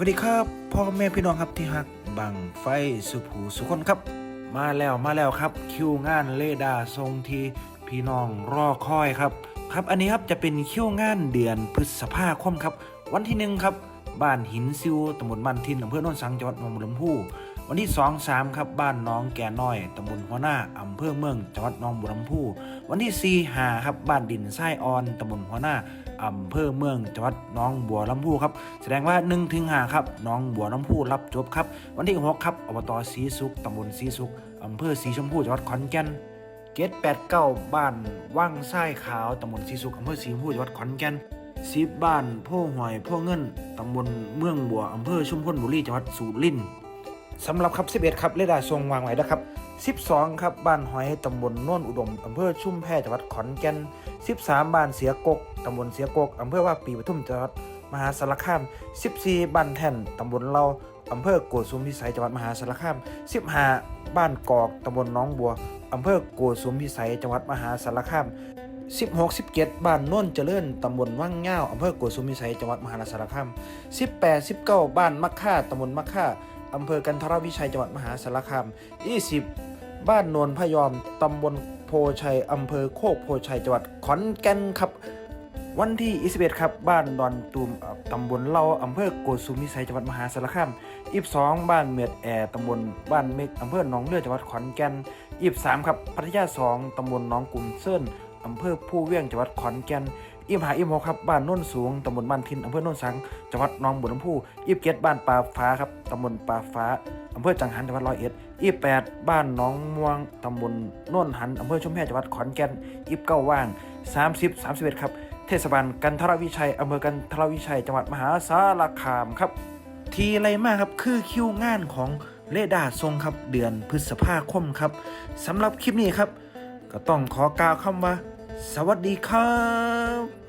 วัสดีครับพ่อแม่พี่น้องครับที่ฮักบังไฟสุภูสุคนครับ มาแล้วมาแล้วครับคิวงานเลดาทรงที่พี่น้องรอคอยครับ ครับอันนี้ครับจะเป็นคิวงานเดือนพฤษภาคมครับ วันที่หนึ่งครับบ้านหินซิวตำบลบ้านทินอำเภอโนนสังจังหวัดหนองบัวลำพู วันที่สองสามครับบ้านน้องแก่น้อยตำบลหัวหน้าอำเภอเมืองจังหวัดหนองบัวลำพูวันที่สี่หาครับบ้านดินไส้ออนตำบลหัวหน้าอำเภอเมืองจังหวัดน้องบัวลำพูครับแสดงว่า1ถึง5ครับน้องบัวลำพูรับจบครับ วันที่6ครับอบตศรีสุขตำบลศรีสุขอำเภอศรีชมพูจังหวัดขอนแก่นเกตแปดเก้าบ้านว่างไส้ขาวตำบลศรีสุขอำเภอศรีชมพูจังหวัดขอนแก่นสิบบ้านโพหอยโพเงินตำบลเมืองบัวอำเภอชุมพลบุรีจังหวัดสุรินทร์ สำหรับครับ 11 ครับเลดาทรงวางไว้นะครับ 12 ครับบ้านหอยตำบลโน่นอุดมอำเภอชุ่มแพจังหวัดขอนแก่น 13 บ้านเสียกกตำบลเสียกกอำเภอว่าปีปทุมจังหวัดมหาสารคาม 14 บ้านแท่นตำบลเราอำเภอโกสุมพิสัยจังหวัดมหาสารคาม 15 บ้านกอกตำบลน้องบัวอำเภอโกสุมพิสัยจังหวัดมหาสารคาม 16 17 บ้านโน่นเจริญตำบลว่างเง่าอำเภอโกสุมพิสัยจังหวัดมหาสารคาม 18 19 บ้านมักค่าตำบลมักค่า อำเภอกันทรวิชัยจังหวัดมหาสารคาม 20 บ้านโนนพยอม ตำบลโพชัย อำเภอโคกโพชัยจังหวัดขอนแก่นครับ วันที่ 21 ครับ บ้านดอนตูมตำบลเล่าอำเภอโกสุมพิสัยจังหวัดมหาสารคาม 22 บ้านเมียดแอตำบลบ้านเมกอำเภอหนองเลือจังหวัดขอนแก่น 23 ครับพัทยา 2 ตำบลหนองกุ่มเซินอำเภอผู้เวียงจังหวัดขอนแก่น อิมหาอิมหกครับบ้านโน่นสูงตำบลบ้านพินอำเภอโน่นสังจังหวัดหนองบัวลำพูอีบเกตบ้านป่าฟ้าครับตำบลป่าฟ้าอำเภอจังหันจังหวัดร้อยเอ็ดอีแปดบ้านหนองม่วงตำบลโน่นหันอำเภอชุมแพจังหวัดขอนแก่นอีบเก้าว่าง30 31ครับเทศบาลกันทรวิชัยอำเภอกันทรวิชัยจังหวัดมหาสารคามครับ ทีไรมากครับคือคิวงานของเลดาทรงครับเดือนพฤษภาคมครับสำหรับคลิปนี้ครับ ก็ต้องขอกล่าวคำว่า สวัสดีครับ